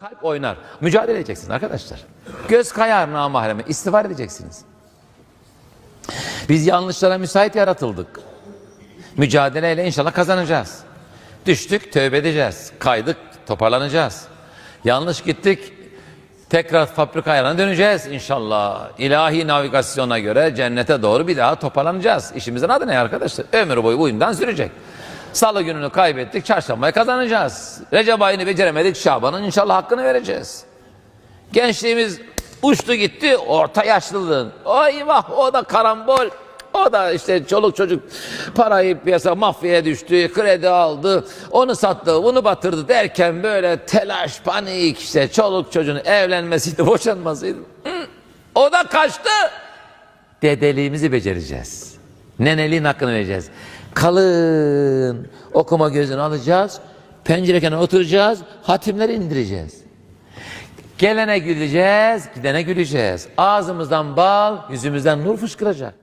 Kalp oynar. Mücadele edeceksiniz arkadaşlar. Göz kayar namahreme. İstiğfar edeceksiniz. Biz yanlışlara müsait yaratıldık. Mücadeleyle inşallah kazanacağız. Düştük, tövbe edeceğiz. Kaydık, toparlanacağız. Yanlış gittik, tekrar fabrika ayarına döneceğiz inşallah. İlahi navigasyona göre cennete doğru bir daha toparlanacağız. İşimizin adı ne arkadaşlar? Ömür boyu bu sürecek. Salı gününü kaybettik, çarşambayı kazanacağız. Recep ayını beceremedik, Şaban'ın inşallah hakkını vereceğiz. Gençliğimiz uçtu gitti, orta yaşlılığın. Ay vah o da karambol. O da işte çoluk çocuk parayı piyasa mafyaya düştü, kredi aldı, onu sattı, bunu batırdı derken böyle telaş, panik işte çoluk çocuğun evlenmesiydi, boşanmasıydı. O da kaçtı. Dedeliğimizi becereceğiz. Neneliğin hakkını vereceğiz. Kalın okuma gözünü alacağız. Pencere kenarına oturacağız. Hatimleri indireceğiz. Gelene güleceğiz, gidene güleceğiz. Ağzımızdan bal, yüzümüzden nur fışkıracak.